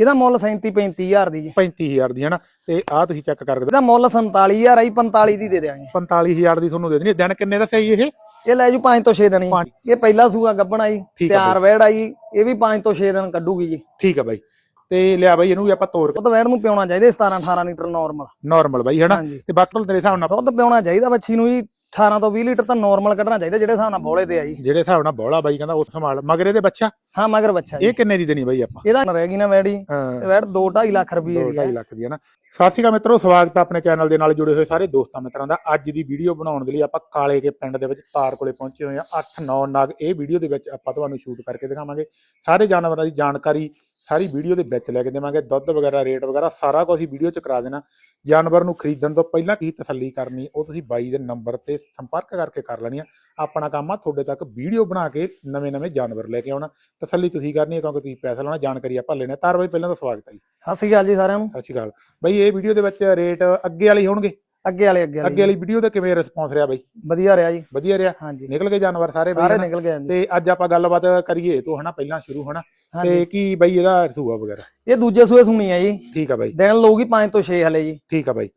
ਇਹਦਾ ਮੁੱਲ 37 35000 ਦੀ ਜੀ। 35000 ਦੀ ਹੈ ਨਾ ਤੇ ਆ ਤੁਸੀਂ ਚੈੱਕ ਕਰਕੇ ਇਹਦਾ ਮੁੱਲ 47000 ਆਈ 45 ਦੀ ਦੇ ਦੇਵਾਂਗੇ 45000 ਦੀ ਤੁਹਾਨੂੰ ਦੇ ਦੇਣੀ ਦਿਨ ਕਿੰਨੇ ਦੱਸਿਆ ਜੀ ਇਹ? ਇਹ ਲੈ ਜੂ 5 ਤੋਂ 6 ਦਿਨ। ਜੀ। ਇਹ ਪਹਿਲਾ ਸੂਆ ਗੱਬਣ ਆਈ ਤਿਆਰ ਵੈੜ ਆਈ ਇਹ ਵੀ 5 ਤੋਂ 6 ਦਿਨ ਕੱਢੂਗੀ ਜੀ। ਠੀਕ ਆ ਬਾਈ। ਤੇ ਲਿਆ ਬਾਈ ਇਹਨੂੰ ਵੀ ਆਪਾਂ ਤੋਰ ਦੁੱਧ ਵੈੜ ਨੂੰ ਪਿਉਣਾ ਚਾਹੀਦਾ 17 18 ਲੀਟਰ ਨਾਰਮਲ ਨਾਰਮਲ ਬਾਈ ਹੈ ਨਾ ਹਾਂਜੀ। ਤੇ ਬਾਕੀ ਤੇਰੇ ਹਿਸਾਬ ਨਾਲ ਦੁੱਧ ਪਿਉਣਾ ਚਾਹੀਦਾ ਬੱਚੀ ਨੂੰ ਜੀ 18 ਤੋਂ 20 ਲੀਟਰ ਤਾਂ ਨਾਰਮਲ ਕੱਢਣਾ ਚਾਹੀਦਾ ਜਿਹੜੇ ਹਿਸਾਬ ਨਾਲ ਬੋਲੇ ਤੇ ਆ ਜੀ। ਜਿਹੜੇ ਹਿਸਾਬ ਨਾਲ ਬੋਲਾ ਬਾਈ ਕਹਿੰਦਾ ਉਸ ਸੰਭਾਲ। ਮਗਰ ਇਹਦੇ ਬੱਚਾ? ਹਾਂ ਮਗਰ ਬੱਚਾ ਜੀ। ਇਹ ਕਿੰਨੇ ਦੀ ਦੇਣੀ ਬਾਈ ਆਪਾਂ? ਇਹਦਾ ਰਹਿ ਗਈ ਨਾ ਵੈੜੀ। ਹਾਂ। ਤੇ ਵੈੜ 2 2.5 ਲੱਖ ਰੁਪਏ ਦੀ 2.5 ਹੈ। ਲੱਖ ਦੀ ਹੈ ਨਾ। ਸਤਿ ਸ਼੍ਰੀ ਅਕਾਲ ਮਿੱਤਰੋ, ਸਵਾਗਤ ਹੈ ਆਪਣੇ ਚੈਨਲ ਦੇ ਨਾਲ ਜੁੜੇ ਹੋਏ ਸਾਰੇ ਦੋਸਤਾਂ ਮਿੱਤਰਾਂ ਦਾ। ਅੱਜ ਦੀ ਵੀਡੀਓ ਬਣਾਉਣ ਦੇ ਲਈ ਆਪਾਂ ਕਾਲੇ ਕੇ ਪਿੰਡ ਦੇ ਵਿੱਚ ਤਾਰ ਕੋਲੇ ਪਹੁੰਚੇ ਹੋਏ ਆ 8-9 ਨਾਗ, ਇਹ ਵੀਡੀਓ ਦੇ ਵਿੱਚ ਆਪਾਂ ਤੁਹਾਨੂੰ ਸ਼ੂਟ ਕਰਕੇ ਦਿਖਾਵਾਂਗੇ। ਸਾਰੇ ਜਾਨਵਰਾਂ ਦੀ ਜਾਣਕਾਰੀ ਸਾਰੀ ਵੀਡੀਓ ਦੇ ਵਿੱਚ ਲੈ ਕੇ ਦੇਵਾਂਗੇ। ਦੁੱਧ ਵਗੈਰਾ, ਰੇਟ ਵਗੈਰਾ ਸਾਰਾ ਕੁਝ ਹੀ ਵੀਡੀਓ 'ਚ ਕਰਾ ਦੇਣਾ। ਜਾਨਵਰ ਨੂੰ ਖਰੀਦਣ ਤੋਂ ਪਹਿਲਾਂ ਕੀ ਤਸੱਲੀ ਕਰਨੀ ਉਹ ਤੁਸੀਂ ਬਾਈ ਦੇ ਨੰਬਰ ਤੇ ਸੰਪਰਕ ਕਰਕੇ ਕਰ ਲੈਣੀ ਆ ਆਪਣਾ ਕੰਮ ਆ ਤੁਹਾਡੇ ਤੱਕ ਵੀਡੀਓ ਬਣਾ ਕੇ ਨਵੇਂ-ਨਵੇਂ ਜਾਨਵਰ ਲੈ ਕੇ ਆਉਣਾ। ਤਸੱਲੀ ਤੁਸੀਂ ਕਰਨੀ ਹੈ ਕਿਉਂਕਿ ਤੁਸੀਂ ਪੈਸਾ ਲਾਉਣਾ ਜਾਣਕਾਰੀ ਆਪਾਂ ਲੈਣਾ ਤਾਰ ਬਾਈ ਪਹਿਲਾਂ ਤਾਂ ਸਵਾਗਤ ਹੈ ਜੀ। ਸਤਿ ਸ਼੍ਰੀ ਅਕਾਲ ਜੀ ਸਾਰਿਆਂ ਨੂੰ। ਸਤਿ ਸ਼੍ਰੀ ਅਕਾਲ। ਬਈ ਇਹ ਵੀਡੀਓ ਦੇ ਵਿੱਚ ਰੇਟ ਅੱਗੇ ਵਾਲੇ ਹੋਣਗੇ? ਅੱਗੇ ਵਾਲੇ ਅੱਗੇ ਅੱਗੇ ਵਾਲੇ ਵਾਲੀ ਵੀਡੀਓ ਦਾ ਕਿਵੇਂ ਰਿਸਪੌਂਸ ਰਿਹਾ ਬਈ? ਵਧੀਆ ਰਿਹਾ ਜੀ। ਵਧੀਆ ਰਿਹਾ? ਹਾਂਜੀ। ਨਿਕਲ ਗਏ ਜਾਨਵਰ ਸਾਰੇ ਬਈ ਸਾਰੇ? ਨਿਕਲ ਗਏ ਜੀ ਤੇ ਅੱਜ ਆਪਾਂ ਗੱਲਬਾਤ ਕਰੀਏ ਤੋਂ ਹਨਾ? ਪਹਿਲਾਂ ਸ਼ੁਰੂ ਹਨਾ? ਹਾਂਜੀ। ਤੇ ਕੀ ਬਈ ਇਹਦਾ ਸੂਆ ਵਗੈਰਾ? ਇਹ ਦੂਜੇ ਸੂਏ ਸੁਣੀ ਹੈ ਜੀ। ਠੀਕ ਆ ਬਾਈ। ਦਿਨ ਲਊਗੀ 5 ਤੋਂ 6 ਹਲੇ ਜੀ। ਠੀਕ ਆ ਬਾਈ।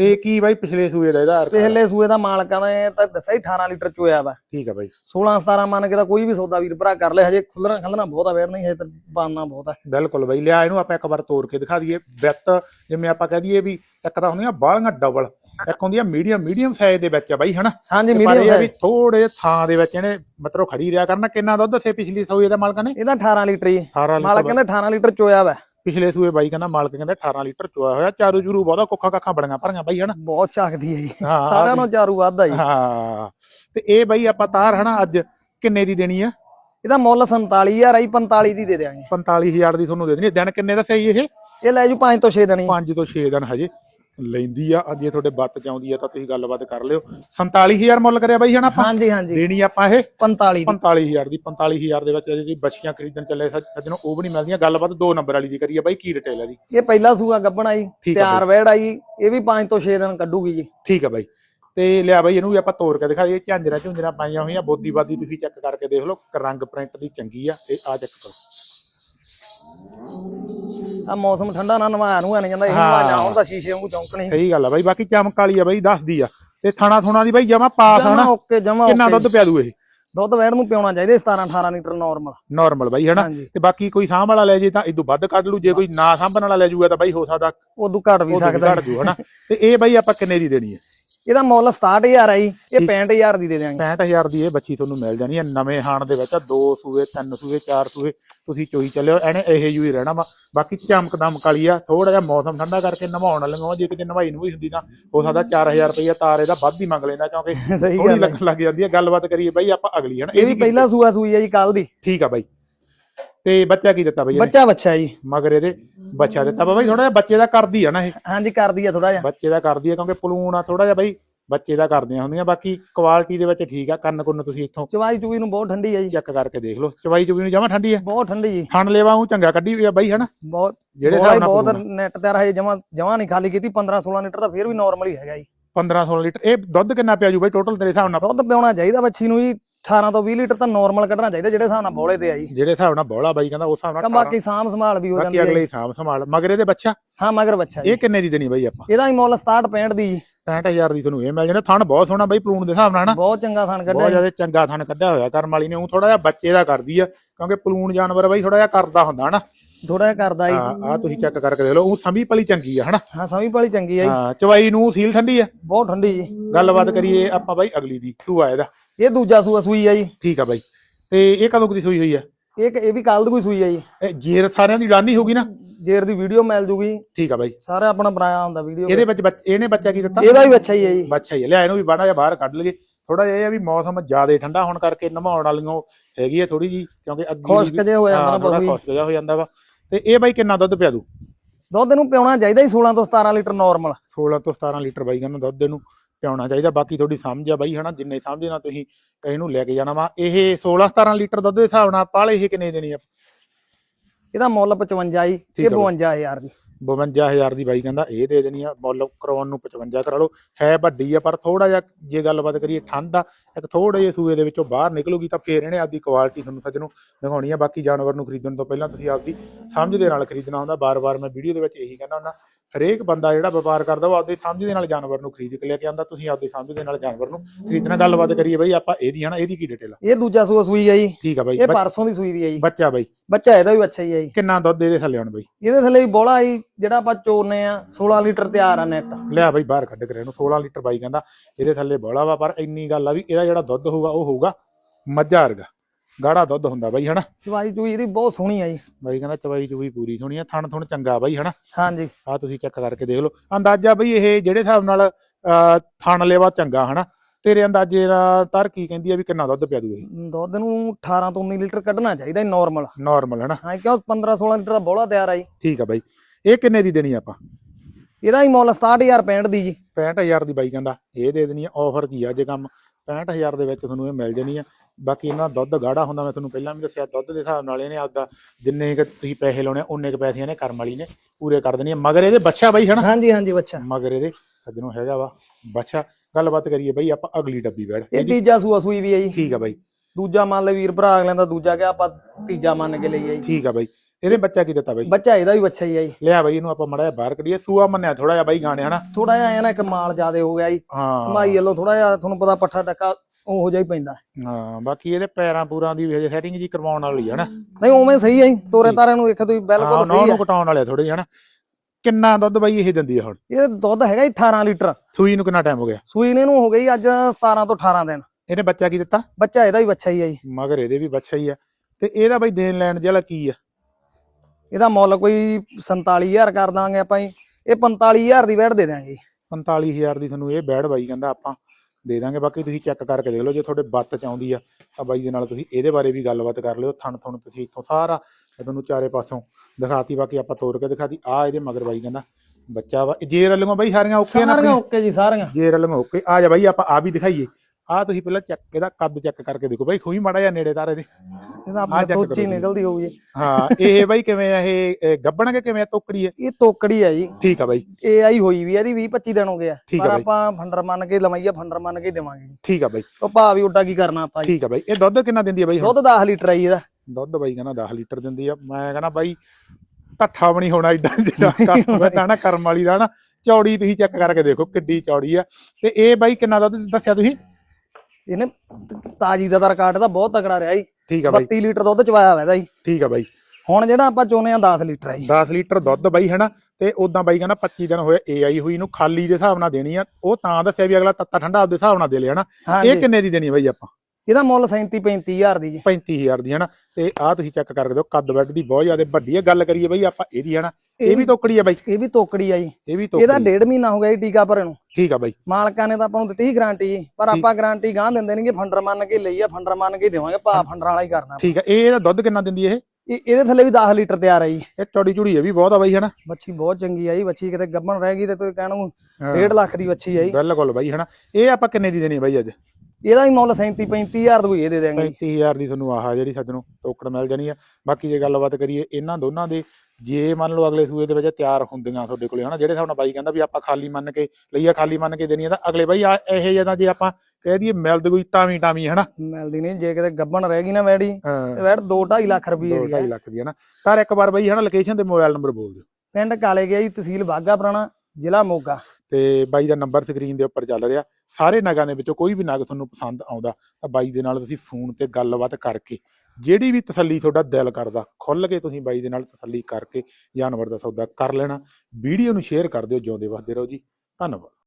ਤੇ ਕੀ ਬਾਈ ਪਿਛਲੇ ਸੂਏ ਦਾ ਇਹਦਾ? ਪਹਿਲੇ ਸੂਏ ਦਾ ਮਾਲਕਾਂ ਨੇ ਤਾਂ ਦੱਸਿਆ ਹੀ 18 ਲੀਟਰ ਚੋਇਆ ਵਾ। ਠੀਕ ਆ ਬਾਈ। 16 17 ਮੰਨ ਕੇ ਤਾਂ ਕੋਈ ਵੀ ਸੌਦਾ ਵੀਰ ਭਰਾ ਕਰ ਲੈ ਹਜੇ ਖੁੱਲਣਾ ਖੱਲਣਾ ਬਹੁਤ ਆ ਵੇੜ ਨਹੀਂ ਹਜੇ ਤਾਂ ਬਾਨਾ ਬਹੁਤ ਆ। ਬਿਲਕੁਲ ਬਾਈ ਲਿਆ ਇਹਨੂੰ ਆਪਾਂ ਇੱਕ ਵਾਰ ਤੋੜ ਕੇ ਦਿਖਾ ਦਈਏ। ਵਿੱਤ ਜਿਵੇਂ ਆਪਾਂ ਕਹਿ ਦਈਏ ਵੀ ਇੱਕ ਤਾਂ ਹੁੰਦੀਆਂ ਬਾਹਲੀਆਂ ਡਬਲ ਇੱਕ ਹੁੰਦੀਆਂ ਮੀਡੀਅਮ ਮੀਡੀਅਮ ਸਾਈਜ਼ ਦੇ ਵਿੱਚ ਆ ਬਾਈ ਹਨਾ? ਹਾਂਜੀ ਇਹ ਆ ਮੀਡੀਅਮ ਵੀ ਥੋੜੇ ਥਾਂ ਦੇ ਵਿੱਚ ਇਹਨੇ ਮਤਲਬ ਖੜੀ ਰਿਹਾ ਕਰਨਾ ਕਿੰਨਾ ਦੁੱਧ ਦੱਸੇ ਪਿਛਲੀ ਸੂਏ ਦਾ ਮਾਲਕਾਂ ਨੇ? ਇਹਦਾ 18 ਲੀਟਰ 18 ਮਾਲਕ ਕਹਿੰਦਾ 18 ਲੀਟਰ ਚੋਇਆ ਵਾ। ਪਿਛਲੇ ਸੂਏ ਬਾਈ ਕਹਿੰਦਾ ਮਾਲਕ ਕਹਿੰਦਾ 18 ਲੀਟਰ ਚੋਇਆ ਹੋਇਆ ਚਾਰੂ ਜੂਰੂ ਬਹੁਤਾ ਕੁੱਖਾਂ ਕੱਖਾਂ ਬੜੀਆਂ ਭਰੀਆਂ ਬਾਈ ਹਨਾ? ਬਹੁਤ ਚੱਕਦੀ ਹੈ ਜੀ। ਹਾਂ, ਸਾਰਿਆਂ ਨੂੰ ਚਾਰੂ ਵੱਧਦਾ ਜੀ। ਹਾਂ ਤੇ ਇਹ ਬਾਈ ਆਪਾਂ ਤਾਰ ਹਨਾ ਅੱਜ ਕਿੰਨੇ ਦੀ ਦੇਣੀ ਆ? ਇਹਦਾ ਮੁੱਲ 47000 ਆਈ 45 ਦੀ ਦੇ ਦੇਵਾਂਗੇ 45000 ਦੀ ਤੁਹਾਨੂੰ ਦੇ ਦੇਣੀ। ਦਿਨ ਕਿੰਨੇ ਦੱਸਿਆ ਜੀ ਇਹ? ਇਹ ਲੈ ਜੂ 5 ਤੋਂ 6 ਦਿਨ ਜੀ। 5 ਤੋਂ 6 ਦਿਨ ਹਜੇ। ਲੈਂਦੀ ਆ ਅੱਜ ਜੇ ਤੁਹਾਡੇ ਬੱਤ ਚ ਆਉਂਦੀ ਆ ਤਾਂ ਤੁਸੀਂ ਗੱਲਬਾਤ ਕਰ ਲਿਓ। 47000 ਮੁੱਲ ਕਰਿਆ ਬਾਈ ਹਨਾ ਆਪਾਂ? ਹਾਂਜੀ ਹਾਂਜੀ। ਦੇਣੀ ਆਪਾਂ ਇਹ? 45 ਦੀ। 45000 ਦੀ 45000 ਦੇ ਵਿੱਚ ਜਿਹੜੀ ਬੱਚੀਆਂ ਖਰੀਦਣ ਚੱਲੇ ਸੱਜਣੋ ਉਹ ਵੀ ਨਹੀਂ ਮਿਲਦੀਆਂ। ਗੱਲਬਾਤ ਦੋ ਨੰਬਰ ਵਾਲੀ ਦੀ ਕਰੀਏ ਬਾਈ ਕੀ ਰਿਟੇਲ ਆ ਦੀ ਇਹ ਪਹਿਲਾ ਸੂਆ ਗੱਬਣ ਆਈ ਠੀਕ ਆ ਤਿਆਰ ਵੈੜ ਆਈ ਇਹ ਵੀ 5 ਤੋਂ 6 ਦਿਨ ਕੱਢੂਗੀ ਜੀ। ਠੀਕ ਆ ਬਾਈ। ਤੇ ਲਿਆ ਬਾਈ ਇਹਨੂੰ ਵੀ ਆਪਾਂ ਤੋੜ ਕੇ ਦਿਖਾ ਦਈਏ ਝਾਂਜਰਾ ਝੁੰਜਰਾ ਪਾਈਆਂ ਹੋਈਆਂ ਬੋਦੀ ਬਾਦੀ ਤੁਸੀਂ ਚੈੱਕ ਕਰਕੇ ਦੇਖ ਲਓ ਰੰਗ ਪ੍ਰਿੰਟ ਦੀ ਚੰਗੀ ਆ ਇਹ ਆ ਚੈੱਕ ਕਰੋ। ਆ ਮੌਸਮ ਠੰਡਾ ਨਾ ਨਵਾਇਆ ਨੂੰ ਨਹੀਂ ਜਾਂਦਾ ਇਹ ਹਾਂ। ਨਵਾਇਆ ਹੁਣ ਤਾਂ ਸ਼ੀਸ਼ੇ ਵਾਂਗੂ ਚੌਂਕਣੀ ਸਹੀ ਗੱਲ ਆ ਬਾਈ ਬਾਕੀ ਚਮਕ ਵਾਲੀ ਆ ਬਾਈ ਦੱਸਦੀ ਆ। ਤੇ ਥਾਣਾ ਥੁਣਾ ਦੀ ਬਾਈ ਜਮਾ ਪਾਸ ਆ ਨਾ ਓਕੇ ਜਮਾ ਕਿੰਨਾ ਦੁੱਧ ਪਿਆ ਦੂ ਇਹ? ਦੁੱਧ ਵੈੜ ਨੂੰ ਪਿਉਣਾ ਚਾਹੀਦਾ 17 18 ਲੀਟਰ ਨਾਰਮਲ ਨਾਰਮਲ ਬਾਈ ਹਨਾ? ਤੇ ਬਾਕੀ ਕੋਈ ਸਾਂਭ ਵਾਲਾ ਲੈ ਜੇ ਤਾਂ ਇਦੋਂ ਵੱਧ ਕੱਢ ਲੂ ਜੇ ਕੋਈ ਨਾ ਸਾਂਭਣ ਵਾਲਾ ਲੈ ਜੂਗਾ ਤਾਂ ਬਾਈ ਹੋ ਸਕਦਾ ਉਦੋਂ ਘਟ ਵੀ ਸਕਦਾ। ਕੱਢ ਜੂ ਹਨਾ? ਤੇ ਇਹ ਬਾਈ ਆਪਾਂ ਕਿੰਨੇ ਦੀ ਦੇਣੀ ਹੈ ਇਹਦਾ ਮੁੱਲ 67000 ਆਈ ਇਹ 65000 ਦੀ ਦੇ ਦਿਆਂਗੇ। 65000 ਦੀ ਇਹ ਬੱਚੀ ਤੁਹਾਨੂੰ ਮਿਲ ਜਾਣੀ ਹੈ। ਨਵੇਂ ਹਾਣ ਦੇ ਵਿੱਚ ਦੋ ਸੂਏ ਤਿੰਨ ਸੂਏ ਚਾਰ ਸੂਏ ਤੁਸੀਂ ਚੋਈ ਚੱਲਿਓ ਇਹਨੇ ਇਹ ਜੂ ਹੀ ਰਹਿਣਾ ਵਾ। ਬਾਕੀ ਚਮਕ ਦਮਕ ਵਾਲੀ ਆ ਥੋੜਾ ਜਿਹਾ ਮੌਸਮ ਠੰਡਾ ਕਰਕੇ ਨਵਾਉਣ ਵਾਲੀਆਂ ਜੇ ਕਿਤੇ ਨਵਾਈ ਨਵਾਈ ਹੁੰਦੀ ਤਾਂ ਹੋ ਸਕਦਾ 4000 ਰੁਪਏ ਤਾਰ ਇਹਦਾ ਵੱਧ ਹੀ ਮੰਗ ਲੈਂਦਾ ਕਿਉਂਕਿ ਸਹੀ ਥੋੜੀ ਲੱਗਣ ਲੱਗ ਜਾਂਦੀ ਹੈ। ਗੱਲਬਾਤ ਕਰੀਏ ਬਾਈ ਆਪਾਂ ਅਗਲੀ ਹਨਾ ਇਹ ਵੀ ਪਹਿਲਾ ਸੂਆ ਸੂਈ ਹੈ ਜੀ ਕੱਲ ਦੀ। ਠੀਕ ਆ ਬਾਈ। ਤੇ ਬੱਚਾ ਕੀ ਦਿੱਤਾ ਬਾਈ ਇਹਨੇ? ਬੱਚਾ ਬੱਚਾ ਜੀ। ਮਗਰ ਇਹਦੇ ਬੱਚਾ ਦਿੱਤਾ ਬਾਈ ਥੋੜਾ ਜਿਹਾ ਬੱਚੇ ਦਾ ਕਰਦੀ ਆ ਨਾ ਇਹ। ਹਾਂਜੀ ਕਰਦੀ ਆ ਥੋੜਾ ਜਿਹਾ। ਬੱਚੇ ਦਾ ਕਰਦੀ ਆ ਕਿਉਂਕਿ ਪਲੂਣ ਆ ਥੋੜਾ ਜਿਹਾ ਬਾਈ ਬੱਚੇ ਦਾ ਕਰਦੀਆਂ ਹੁੰਦੀਆਂ। ਬਾਕੀ ਕੁਆਲਿਟੀ ਦੇ ਵਿੱਚ ਠੀਕ ਆ ਕੰਨ ਕੁੰਨ ਤੁਸੀਂ ਇੱਥੋਂ ਚਵਾਈ ਚੂਈ ਨੂੰ ਬਹੁਤ ਠੰਡੀ ਹੈ ਜੀ। ਚੈੱਕ ਕਰਕੇ ਦੇਖ ਲਓ। ਚਵਾਈ ਚੁਵੀ ਨੂੰ ਜਮਾ ਠੰਡੀ ਆ? ਬਹੁਤ ਠੰਡੀ ਜੀ। ਥਣ ਲੈਵਾ ਉਹ ਚੰਗਾ ਕੱਢੀ ਵੀ ਆ ਬਾਈ ਹਨਾ? ਬਹੁਤ ਜਿਹੜੇ ਬਹੁਤ ਹਿਸਾਬ ਨਾਲ ਬਹੁਤ ਪਲੂਣ ਨੈਟ ਤੇ ਰਹੇ ਜਮਾ ਜਮਾ ਨਹੀਂ ਖਾਲੀ ਕੀਤੀ। 15 16 ਲੀਟਰ ਤਾਂ ਫੇਰ ਵੀ ਨਾਰਮਲ ਹੀ ਹੈਗਾ ਜੀ। 15 16 ਲੀਟਰ। ਇਹ ਦੁੱਧ ਕਿੰਨਾ ਪਿਆ ਜੂ ਬਾਈ? ਟੋਟਲ ਤੇਰੇ ਹਿਸਾਬ ਨਾਲ। ਦੁੱਧ ਪਿਉਣਾ ਚਾਹੀਦਾ ਬੱਚੀ ਨੂੰ ਜੀ। 18 ਤੋਂ 20 ਲੀਟਰ ਤਾਂ ਨਾਰਮਲ ਕੱਢਣਾ ਚਾਹੀਦਾ ਜਿਹੜੇ ਹਿਸਾਬ ਨਾਲ ਬੋਲੇ ਤੇ ਆ ਜੀ। ਜਿਹੜੇ ਹਿਸਾਬ ਨਾਲ ਬੋਲਾ ਬਾਈ ਕਹਿੰਦਾ ਉਸ ਹਿਸਾਬ ਨਾਲ ਤਾਂ ਬਾਕੀ ਸਾਂਭ ਸੰਭਾਲ ਵੀ ਹੋ ਜਾਂਦੀ ਬਾਕੀ ਹੈ ਅਗਲੇ ਹਿਸਾਬ ਸੰਭਾਲ। ਮਗਰ ਇਹਦੇ ਬੱਚਾ? ਹਾਂ ਮਗਰ ਬੱਚਾ ਜੀ। ਇਹ ਕਿੰਨੇ ਦੀ ਦੇਣੀ ਬਾਈ ਆਪਾਂ? ਇਹਦਾ ਹੀ ਮੁੱਲ 67 65 ਦੀ ਜੀ। 65000 ਦੀ ਤੁਹਾਨੂੰ ਇਹ ਮਿਲ ਜਾਣਾ। ਥਣ ਬਹੁਤ ਸੋਹਣਾ ਬਾਈ ਪਲੂਣ ਦੇ ਹਿਸਾਬ ਨਾਲ ਹਨਾ? ਬਹੁਤ ਚੰਗਾ ਥਣ ਬਹੁਤ ਕੱਢਿਆ ਜੀ। ਜ਼ਿਆਦਾ ਚੰਗਾ ਥਣ ਕੱਢਿਆ ਹੋਇਆ। ਕਰਮ ਵਾਲੀ ਨੇ ਉਹ ਥੋੜਾ ਜਿਹਾ ਬੱਚੇ ਦਾ ਕਰਦੀ ਆ ਕਿਉਂਕਿ ਪਲੂਣ ਜਾਨਵਰ ਬਾਈ ਥੋੜਾ ਜਿਹਾ ਕਰਦਾ ਹੁੰਦਾ ਹਨਾ? ਥੋੜਾ ਜਿਹਾ ਕਰਦਾ ਜੀ। ਆ ਤੁਸੀਂ ਚੈੱਕ ਕਰਕੇ ਦੇਖ ਲਓ। ਉਹ ਸਮੀ ਪਲੀ ਚੰਗੀ ਆ ਹਨਾ? ਹਾਂ ਸਮੀ ਪਾਲੀ ਚੰਗੀ ਆ ਜੀ। ਹਾਂ ਚਵਾਈ ਨੂੰ ਸੀਲ ਠੰਡੀ ਆ? ਬਹੁਤ ਠੰਡੀ ਜੀ। ਗੱਲਬਾਤ ਕਰੀਏ ਆਪਾਂ ਬਾਈ ਅਗਲੀ ਦੀ। ਸੂਆ ਇਹਦਾ। ਇਹ ਦੂਜਾ ਸੂਆ ਸੂਈ ਆ ਜੀ। ਠੀਕ ਆ ਬਾਈ। ਤੇ ਇਹ ਕਦੋਂ ਕੁ ਦੀ ਸੂਈ ਹੋਈ ਆ? ਇਹ ਇਹ ਵੀ ਕੱਲ ਦੀ ਕੋਈ ਸੂਈ ਆ ਜੀ। ਇਹ ਜੇਰ ਸਾਰਿਆਂ ਦੀ ਡਾਨੀ ਹੋਗੀ ਨਾ? ਜੇਰ ਦੀ ਵੀਡੀਓ ਮਿਲ ਜੂਗੀ। ਠੀਕ ਆ ਬਾਈ। ਸਾਰਾ ਆਪਣਾ ਬਣਾਇਆ ਹੁੰਦਾ ਵੀਡੀਓ। ਇਹਦੇ ਵਿੱਚ ਬੱਚ- ਇਹਨੇ ਬੱਚਾ ਕੀ ਦਿੱਤਾ? ਇਹਦਾ ਵੀ ਅੱਛਾ ਹੀ ਹੈ ਜੀ। ਬੱਚਾ ਹੀ ਆ, ਲਿਆ ਇਹਨੂੰ ਵੀ ਬਾੜਾ ਜਿਹਾ ਬਾਹਰ ਕੱਢ ਲਈਏ। ਥੋੜਾ ਜਿਹਾ ਇਹ ਆ ਵੀ ਮੌਸਮ ਜ਼ਿਆਦਾ ਠੰਡਾ ਹੋਣ ਕਰਕੇ ਨਮਾਉਣ ਵਾਲੀਆਂ ਹੈਗੀ ਆ ਥੋੜੀ ਜੀ ਕਿਉਂਕਿ ਅੱਗੇ ਖੁਸ਼ਕ ਜੇ ਹੋ ਜਾਂਦਾ ਨਾ ਥੋੜਾ ਖੁਸ਼ਕ ਜਿਹਾ ਹੋ ਜਾਂਦਾ ਵਾ। ਤੇ ਇਹ ਬਾਈ ਕਿੰਨਾ ਦੁੱਧ ਪਿਆ ਦੂ? ਦੁੱਧ ਨੂੰ ਪਿਉਣਾ ਚਾਹੀਦਾ ਜੀ 16 ਤੋਂ 17 ਲੀਟਰ ਨਾਰਮਲ 16 ਤੋਂ 17 ਲੀਟਰ ਬਾਈ ਕਹਿੰਦਾ ਦੁੱਧ ਇਹਨੂੰ। ਪਿਆਉਣਾ ਚਾਹੀਦਾ। ਬਾਕੀ ਤੁਹਾਡੀ ਸਮਝ ਆ ਬਾਈ ਹਨਾ? ਜਿੰਨੇ ਸਮਝੇ ਨਾ ਤੁਸੀਂ ਇਹਨੂੰ ਲੈ ਕੇ ਜਾਣਾ ਵਾ। ਇਹ 16 17 ਲੀਟਰ ਦੁੱਧ ਦੇ ਹਿਸਾਬ ਨਾਲ ਪਾਲੇ ਇਹ ਕਿੰਨੇ ਦੇਣੀ ਆ? ਇਹਦਾ ਮੁੱਲ 55 ਜੀ ਠੀਕ ਇਹ ਆ ਬਾਈ। 52000 ਦੀ। 52000 ਦੀ ਬਾਈ ਕਹਿੰਦਾ ਇਹ ਦੇ ਦੇਣੀ ਆ। ਮੁੱਲ ਕਰਾਉਣ ਨੂੰ 55 ਕਰਾ ਲਓ। ਹੈ ਵੱਡੀ ਆ ਪਰ ਥੋੜਾ ਜਿਹਾ ਜੇ ਗੱਲਬਾਤ ਕਰੀਏ ਠੰਡ ਆ ਇੱਕ ਥੋੜੇ ਜਿਹੇ ਸੂਏ ਦੇ ਵਿੱਚੋਂ ਬਾਹਰ ਨਿਕਲੂਗੀ ਤਾਂ ਫੇਰ ਇਹਨੇ ਆਪਦੀ ਕੁਆਲਿਟੀ ਤੁਹਾਨੂੰ ਸੱਜਣੋਂ ਦਿਖਾਉਣੀ ਆ। ਬਾਕੀ ਜਾਨਵਰ ਨੂੰ ਖਰੀਦਣ ਤੋਂ ਪਹਿਲਾਂ ਤੁਸੀਂ ਆਪਦੀ ਸਮਝ ਦੇ ਨਾਲ ਖਰੀਦਣਾ ਹੁੰਦਾ। ਬਾਰ-ਬਾਰ ਮੈਂ ਵੀਡੀਓ ਦੇ ਵਿੱਚ ਇਹੀ ਕਹਿੰਦਾ ਹੁੰਦਾ। ਹਰੇਕ ਬੰਦਾ ਜਿਹੜਾ ਵਪਾਰ ਕਰਦਾ ਉਹ ਆਪਦੀ ਸਮਝ ਦੇ ਨਾਲ ਜਾਨਵਰ ਨੂੰ ਖਰੀਦ ਕੇ ਲੈ ਕੇ ਆਉਂਦਾ ਤੁਸੀਂ ਆਪਦੀ ਸਮਝ ਦੇ ਨਾਲ ਜਾਨਵਰ ਨੂੰ ਖਰੀਦਣਾ। ਗੱਲਬਾਤ ਕਰੀਏ ਬਾਈ ਆਪਾਂ ਇਹਦੀ ਹਨਾ ਇਹਦੀ ਕੀ ਡਿਟੇਲ ਆ? ਇਹ ਦੂਜਾ ਸੂਆ ਸੂਈ ਆ ਜੀ। ਠੀਕ ਆ ਬਾਈ ਇਹ ਪਰਸੋਂ ਦੀ ਸੂਈ ਵੀ ਆ ਜੀ। ਬੱਚਾ ਬਾਈ। ਬੱਚਾ ਇਹਦਾ ਵੀ ਅੱਛਾ ਹੀ ਆ ਜੀ। ਕਿੰਨਾ ਦੁੱਧ ਇਹਦੇ ਥੱਲੇ ਹੁਣ ਬਾਈ? ਇਹਦੇ ਥੱਲੇ ਵੀ ਬੋਲਾ ਜੀ ਜਿਹੜਾ ਆਪਾਂ ਚੋਰਨੇ ਆ 16 ਲੀਟਰ ਤਿਆਰ ਆ ਨੈਟ ਲਿਆ ਬਾਈ ਬਾਹਰ ਕੱਢ ਕੇ ਇਹਨੂੰ 16 ਲੀਟਰ ਬਾਈ ਕਹਿੰਦਾ ਇਹਦੇ ਥੱਲੇ ਬੋਲਾ ਵਾ ਪਰ ਇੰਨੀ ਗੱਲ ਆ ਵੀ ਇਹਦਾ ਜਿਹੜਾ ਦੁੱਧ ਹੋਊਗਾ ਉਹ ਹੋਊਗਾ ਮੱਝਾਂ ਵਰਗਾ। ਗਾੜਾ ਦੁੱਧ ਹੁੰਦਾ ਬਾਈ ਹਨਾ? ਚਵਾਈ ਚੂਈ ਇਹਦੀ ਬਹੁਤ ਸੋਹਣੀ ਆ ਜੀ। ਬਾਈ ਕਹਿੰਦਾ ਚਵਾਈ ਚੁਈ ਪੂਰੀ ਸੋਹਣੀ ਆ ਥਣ ਥੁਣ ਚੰਗਾ ਬਾਈ ਹਨਾ? ਹਾਂਜੀ। ਆ ਤੁਸੀਂ ਚੈੱਕ ਕਰਕੇ ਦੇਖ ਲਓ। ਅੰਦਾਜ਼ਾ ਬਈ ਇਹ ਜਿਹੜੇ ਹਿਸਾਬ ਨਾਲ ਥਣ ਲੇਵਾ ਚੰਗਾ ਹਨਾ? ਤੇਰੇ ਅੰਦਾਜ਼ੇ ਨਾਲ ਤਰ ਕੀ ਕਹਿੰਦੀ ਆ ਵੀ ਕਿੰਨਾ ਦੁੱਧ ਪਿਆ ਦੂ ਇਹ? ਦੁੱਧ ਨੂੰ 18 ਤੋਂ 19 ਲੀਟਰ ਕੱਢਣਾ ਚਾਹੀਦਾ ਨਾਰਮਲ ਨਾਰਮਲ ਹਨਾ? ਹਾਂ ਕਿਉਂ? 15 16 ਲੀਟਰ ਦਾ ਬੋਲਾ ਤਿਆਰ ਆ ਜੀ। ਠੀਕ ਆ ਬਾਈ। ਇਹ ਕਿੰਨੇ ਦੀ ਦੇਣੀ ਆਪਾਂ? ਇਹਦਾ ਹੀ ਮੁੱਲ 67065 ਦੀ ਜੀ। 65000 ਦੀ ਬਾਈ ਕਹਿੰਦਾ। ਇਹ ਦੇ ਦੇਣੀ ਆ ਆਫਰ ਕੀ ਆ ਜੇ ਕੰਮ? 65000 ਦੇ ਵਿੱਚ ਤੁਹਾਨੂੰ ਇਹ ਮਿਲ ਜਾਣੀ ਆ। ਬਾਕੀ ਇਹਨਾਂ ਦਾ ਦੁੱਧ ਗਾੜਾ ਹੁੰਦਾ ਮੈਂ ਤੁਹਾਨੂੰ ਪਹਿਲਾਂ ਵੀ ਦੱਸਿਆ ਦੁੱਧ ਦੇ ਹਿਸਾਬ ਨਾਲ ਇਹਨੇ ਆਪਦਾ ਜਿੰਨੇ ਕੁ ਤੁਸੀਂ ਪੈਸੇ ਲਾਉਣੇ ਉਨੇ ਕੁ ਪੈਸੇ ਇਹਨੇ ਕਰਮ ਵਾਲੀ ਨੇ ਪੂਰੇ ਕਰ ਦੇਣੀ ਆ। ਮਗਰ ਇਹਦੇ ਬੱਚਾ ਬਾਈ ਹਨਾ? ਹਾਂਜੀ ਹਾਂਜੀ ਬੱਚਾ। ਮਗਰ ਇਹਦੇ ਸੱਜਣੋਂ ਹੈਗਾ ਵਾ ਬੱਚਾ। ਗੱਲਬਾਤ ਕਰੀਏ ਬਾਈ ਆਪਾਂ ਅਗਲੀ ਡੱਬੀ ਬੈਠ ਇਹ ਤੀਜਾ ਸੂਆ ਸੂਈ ਵੀ ਆ ਜੀ। ਠੀਕ ਆ ਬਾਈ। ਦੂਜਾ ਮੰਨ ਲੈ ਵੀਰ ਭਰਾ ਅਗਲਿਆਂ ਦਾ ਦੂਜਾ ਗਿਆ ਆਪਾਂ ਤੀਜਾ ਮੰਨ ਕੇ ਲਈਏ ਜੀ। ਠੀਕ ਆ ਬਾਈ। ਇਹਦੇ ਬੱਚਾ ਕੀ ਦਿੱਤਾ ਬਾਈ? ਬੱਚਾ ਇਹਦਾ ਵੀ ਬੱਚਾ ਹੀ ਆ ਜੀ। ਲਿਆ ਬਾਈ ਇਹਨੂੰ ਆਪਾਂ ਮੜਾ ਜਿਹਾ ਬਾਹਰ ਕੱਢੀਏ। ਸੂਆ ਮੰਨਿਆ ਥੋੜਾ ਜਿਹਾ ਬਾਈ ਗਾਣੇ ਹਨਾ ਥੋੜਾ ਜਿਹਾ ਐ ਨਾ ਇੱਕ ਮਾਲ ਜ਼ਿਆਦੇ ਹੋ ਗਿਆ ਜੀ। ਹਾਂ। ਸਮਾਈ ਵੱਲੋਂ ਥੋੜਾ ਜਿਹਾ ਤੁਹਾਨੂੰ ਪਤਾ ਪੱਠਾ ਟੱਕਾ ਉਹੋ ਜਿਹਾ ਹੀ ਪੈਂਦਾ। ਹਾਂ ਬਾਕੀ ਇਹਦੇ ਪੈਰਾਂ ਪੂਰਾਂ ਦੀ ਹਜੇ ਸੈਟਿੰਗ ਜੀ ਕਰਵਾਉਣ ਵਾਲੀ ਆ ਹਨਾ? ਨਹੀਂ ਉਵੇਂ ਸਹੀ ਹੈ ਜੀ। ਤੋਰੇ ਤਾਰੇ ਨੂੰ ਵੇਖੋ ਤੁਸੀਂ ਹਾਂ ਬਿਲਕੁਲ ਨੌ ਸਹੀ ਨੂੰ ਹੈ ਘਟਾਉਣ ਵਾਲੇ ਥੋੜੇ ਜਿਹੇ ਹਨਾ? ਕਿੰਨਾ ਦੁੱਧ ਬਾਈ ਇਹ ਦਿੰਦੀ ਆ ਹੁਣ? ਇਹ ਦੁੱਧ ਹੈਗਾ ਜੀ 18 ਲੀਟਰ। ਸੂਈ ਨੂੰ ਕਿੰਨਾ ਟਾਈਮ ਹੋ ਗਿਆ? ਸੂਈ ਨੇ ਨੂੰ ਹੋ ਗਈ ਅੱਜ 17 ਤੋਂ 18 ਦਿਨ। ਇਹਨੇ ਬੱਚਾ ਕੀ ਦਿੱਤਾ? ਬੱਚਾ ਇਹਦਾ ਵੀ ਬੱਚਾ ਹੀ ਆ ਜੀ। ਮਗਰ ਇਹਦੇ ਵੀ ਬੱਚਾ ਹੀ ਆ। ਤੇ ਇਹਦਾ ਬਾਈ ਦੇਣ ਲੈਣ ਜਿਹੜਾ ਕੀ ਆ? ਇਹਦਾ ਮੁੱਲ ਕੋਈ 47000 ਕਰ ਦਾਂਗੇ ਆਪਾਂ ਜੀ। ਇਹ 45000 ਦੀ ਵੈਟ ਦੇ ਦਿਆਂਗੇ। ਜੀ। 45000 ਦੀ ਤੁਹਾਨੂੰ ਇਹ ਬੈੜ ਬਾਈ ਕਹਿੰਦਾ ਆਪਾਂ ਦੇ ਦਾਂਗੇ। ਬਾਕੀ ਤੁਸੀਂ ਚੈੱਕ ਕਰਕੇ ਦੇਖ ਲਓ ਜੇ ਤੁਹਾਡੇ ਬੱਤ ਚ ਆਉਂਦੀ ਆ ਤਾਂ ਬਾਈ ਦੇ ਨਾਲ ਤੁਸੀਂ ਇਹਦੇ ਬਾਰੇ ਵੀ ਗੱਲਬਾਤ ਕਰ ਲਿਓ। ਥਣ ਥਣ ਤੁਸੀਂ ਇੱਥੋਂ ਸਾਰਾ ਤੁਹਾਨੂੰ ਚਾਰੇ ਪਾਸੋਂ ਦਿਖਾਤੀ ਬਾਕੀ ਆਪਾਂ ਤੋੜ ਕੇ ਦਿਖਾਤੀ। ਆ ਇਹਦੇ ਮਗਰ ਬਾਈ ਕਹਿੰਦਾ ਬੱਚਾ ਵਾ। ਜੇ ਰਲੀਆਂ ਬਾਈ ਸਾਰੀਆਂ ਓਕੇ ਨਾ ਸਾਰੀਆਂ? ਓਕੇ ਜੀ ਸਾਰੀਆਂ। ਜੇ ਰਲੀਆਂ ਓਕੇ। ਆ ਜਾ ਬਾਈ ਆਪਾਂ ਆ ਵੀ ਦਿਖਾਈਏ। ਆ ਤੁਸੀਂ ਪਹਿਲਾਂ ਚੈੱਕ ਇਹਦਾ ਕੱਦ ਚੈੱਕ ਕਰਕੇ ਦੇਖੋ ਬਾਈ ਖੂਹੀ ਮਾੜਾ ਜਿਹਾ ਨੇੜੇ ਤਾਰੇ ਦੇ। ਇਹਦਾ ਆਹ ਆਪਣੇ check ਤੋਚੀ ਕਰੋ ਜੀ। ਨਿਕਲਦੀ ਹੋਊਗੀ। ਹਾਂ ਇਹ ਬਾਈ ਕਿਵੇਂ ਆ ਇਹ ਇਹ ਗੱਭਣ ਕੇ ਕਿਵੇਂ ਆ ਤੋਕੜੀ ਹੈ ਇਹ ਤੋਕੜੀ ਹੈ ਜੀ। ਠੀਕ ਆ ਬਾਈ। ਇਹ ਆਈ ਹੋਈ ਵੀ ਆ, ਇਹਦੀ 20 25 ਦਿਨ ਹੋ ਗਏ ਆ। ਠੀਕ ਆ ਪਰ ਬਾਈ। ਆਪਾਂ ਫੰਡਰ ਮੰਨ ਕੇ ਲਵਾਈਆ ਫੰਡਰ ਮੰਨ ਕੇ ਹੀ ਦੇਵਾਂਗੇ। ਜੀ ਠੀਕ ਆ ਬਾਈ। ਉਹ ਭਾ ਵੀ ਉੱਡਾ ਕੀ ਕਰਨਾ ਆਪਾਂ ਜੀ। ਠੀਕ ਆ ਬਾਈ। ਇਹ ਦੁੱਧ ਕਿੰਨਾ ਦਿੰਦੀ ਆ ਬਾਈ ਹੁਣ? ਦੁੱਧ 10 ਲੀਟਰ ਆਈ ਇਹਦਾ। ਦੁੱਧ ਬਾਈ ਕਹਿੰਦਾ 10 ਲੀਟਰ ਦਿੰਦੀ ਆ। ਮੈਂ ਕਹਿੰਦਾ ਬਾਈ ਢੱਠਾ ਬਣੀ ਹੋਣਾ ਏਡਾ ਜਿਹੜਾ ਕੰਮ ਦਾ ਨਾ ਕਰਮ ਵਾਲੀ ਦਾ ਨਾ ਚੌੜੀ ਤੁਸੀਂ ਚੈੱਕ ਕਰਕੇ ਦੇਖੋ ਕਿੱਡੀ ਚੌੜੀ ਆ। ਤੇ ਇਹ ਬਾਈ ਕਿੰਨਾ ਦੁੱਧ ਦੱਸਿਆ ਤੁਸੀਂ? ਇਹਨੇ ਤਾਜੀ ਦਾ ਤਾਂ ਰਿਕਾਰਡ ਦਾ ਬਹੁਤ ਤਕੜਾ ਰਿਹਾ ਜੀ। ਠੀਕ ਆ ਬਾਈ। 32 ਲੀਟਰ ਦੁੱਧ ਚਵਾਇਆ ਹੋਇਆ ਇਹਦਾ ਜੀ। ਠੀਕ ਆ ਬਾਈ। ਹੁਣ ਜਿਹੜਾ ਆਪਾਂ ਚੋਨੇ ਆ 10 ਲੀਟਰ ਆ ਜੀ। 10 ਲੀਟਰ ਦੁੱਧ ਬਾਈ ਹਨਾ ਤੇ ਉਦਾਂ ਬਾਈ ਕਹਿੰਦਾ 25 ਦਿਨ ਹੋਏ ਏਆਈ ਹੋਈ ਨੂੰ ਖਾਲੀ ਦੇ ਹਿਸਾਬ ਨਾਲ ਦੇਣੀ ਆ। ਉਹ ਤਾਂ ਦੱਸਿਆ ਵੀ ਅਗਲਾ ਤੱਤਾ ਠੰਡਾ ਆਪਦੇ ਹਿਸਾਬ ਨਾਲ ਦੇ ਲਿਆ ਨਾ? ਇਹ ਕਿੰਨੇ ਦੀ ਦੇਣੀ ਆ ਬਾਈ ਆਪਾਂ? ਇਹਦਾ ਮੁੱਲ 37 35000 ਦੀ ਜੀ। 35000 ਦੀ ਹਨਾ? ਤੇ ਆਹ ਤੁਸੀਂ ਚੈੱਕ ਕਰਕੇ ਦਿਓ ਕੱਦ ਬੈੱਡ ਦੀ ਬਹੁਤ ਜ਼ਿਆਦਾ ਵੱਡੀ ਹੈ ਗੱਲ ਕਰੀਏ ਬਾਈ ਆਪਾਂ ਇਹਦੀ ਹਨਾ? ਇਹ ਵੀ ਤੋਕੜੀ ਆ ਬਾਈ। ਇਹ ਵੀ ਤੋਕੜੀ ਆ ਜੀ। ਇਹ ਵੀ ਇਹਦਾ ਤੋਕੜੀ ਡੇਢ ਮਹੀਨਾ ਹੋ ਗਿਆ ਜੀ ਟੀਕਾ ਭਰੇ ਨੂੰ। ਠੀਕ ਆ ਬਾਈ। ਮਾਲਕਾਂ ਨੇ ਤਾਂ ਆਪਾਂ ਨੂੰ ਦਿੱਤੀ ਸੀ ਗਾਰੰਟੀ ਜੀ ਪਰ ਆਪਾਂ ਗਾਰੰਟੀ ਗਾਂ ਦਿੰਦੇ ਨਹੀਂਗੇ ਫੰਡਰ ਮੰਨ ਕੇ ਲਈ ਆ ਫੰਡਰ ਮੰਨ ਕੇ ਹੀ ਦੇਵਾਂਗੇ ਭਾ ਫੰਡਰ ਵਾਲਾ ਹੀ ਕਰਨਾ। ਠੀਕ ਆ। ਇਹ ਇਹਦਾ ਦੁੱਧ ਕਿੰਨਾ ਦਿੰਦੀ ਇਹ? ਇਹ ਇਹਦੇ ਥੱਲੇ ਵੀ 10 ਲੀਟਰ ਤਿਆਰ ਆ ਜੀ। ਇਹ ਚੌੜੀ ਚੂੜੀ ਇਹ ਵੀ ਬਹੁਤ ਆ ਬਾਈ ਹਨਾ? ਬੱਚੀ ਬਹੁਤ ਚੰਗੀ ਆ ਜੀ ਬੱਚੀ ਕਿਤੇ ਗੱਭਣ ਰਹਿ ਗਈ ਤੇ ਤੁਸੀਂ ਕਹਿਣ ਨੂੰ ਹਾਂ। 1.5 ਲੱਖ ਦੀ ਬੱਚੀ ਆ ਜੀ। ਬਿਲਕੁਲ ਬਾਈ ਹਨਾ? ਇਹ ਆਪਾਂ ਕਿੰਨੇ ਦੀ ਦੇਣੀ ਆ ਬਾਈ ਅੱਜ? ਇਹਦਾ ਵੀ ਮੁੱਲ 37 35000 ਦਾ ਇਹ ਦੇ ਦੇਾਂਗੇ 35000 ਦੀ ਤੁਹਾਨੂੰ ਆਹ ਜਿਹੜੀ ਸੱਜਣੋਂ ਟੋਕੜ ਮਿਲ ਜਾਣੀ ਆ। ਬਾਕੀ ਜੇ ਗੱਲਬਾਤ ਕਰੀਏ ਇਹਨਾਂ ਦੋਨਾਂ ਦੇ ਜੇ ਮੰਨ ਲਓ ਅਗਲੇ ਸੂਏ ਦੇ ਵਿੱਚ ਤਿਆਰ ਹੁੰਦੀਆਂ ਤੁਹਾਡੇ ਕੋਲੇ ਹਨਾ ਜਿਹੜੇ ਨਾਲ ਬਾਈ ਕਹਿੰਦਾ ਵੀ ਆਪਾਂ ਖਾਲੀ ਮੰਨ ਕੇ ਲਈਆ ਖਾਲੀ ਮੰਨ ਕੇ ਦੇਣੀ ਆ ਤਾਂ ਅਗਲੇ ਬਾਈ ਇਹ ਜਿਹਦਾ ਜੇ ਆਪਾਂ ਕਹਿ ਦਈਏ ਮਿਲਦ ਕੋਈ ਟਾਵੀਂ ਟਾਵੀਂ ਹਨਾ। ਮਿਲਦੀ ਨਹੀਂ ਜੇ ਕਿਤੇ ਗੱਭਣ ਰਹਿ ਗਈ ਨਾ ਵੈੜੀ ਤੇ ਵੈੜ 2.5 ਲੱਖ ਰੁਪਏ ਦੀ ਆ 2.5 ਲੱਖ ਦੀ ਹਨਾ ਤਾਂ ਇੱਕ ਵਾਰ ਬਾਈ ਹਨਾ ਲੋਕੇਸ਼ਨ ਤੇ ਮੋਬਾਈਲ ਨੰਬਰ ਬੋਲ ਦਿਓ। ਪਿੰਡ ਕਾਲੇ ਗਿਆ ਜੀ ਤਹਿਸੀਲ ਬਾਗਾ ਪੁਰਾਣਾ ਜ਼ਿਲ੍ਹਾ ਮੋਗਾ। ਤੇ ਬਾਈ ਦਾ ਨੰਬਰ ਸਕਰੀਨ ਦੇ ਉੱਪਰ ਚੱਲ ਰਿਹਾ। ਸਾਰੇ ਨਗਾਂ ਦੇ ਵਿੱਚੋਂ ਕੋਈ ਵੀ ਨਗ ਤੁਹਾਨੂੰ ਪਸੰਦ ਆਉਂਦਾ, ਤਾਂ ਬਾਈ ਦੇ ਨਾਲ ਤੁਸੀਂ ਫੋਨ ਤੇ ਗੱਲਬਾਤ ਕਰਕੇ, ਜਿਹੜੀ ਵੀ ਤਸੱਲੀ ਤੁਹਾਡਾ ਦਿਲ ਕਰਦਾ ਖੁੱਲ ਕੇ ਤੁਸੀਂ ਬਾਈ ਦੇ ਨਾਲ ਤਸੱਲੀ ਕਰਕੇ ਜਾਨਵਰ ਦਾ ਸੌਦਾ ਕਰ ਲੈਣਾ। ਵੀਡੀਓ ਨੂੰ ਸ਼ੇਅਰ ਕਰ ਦਿਓ, ਜਿਉਂਦੇ ਵਸਦੇ ਰਹੋ ਜੀ। ਧੰਨਵਾਦ।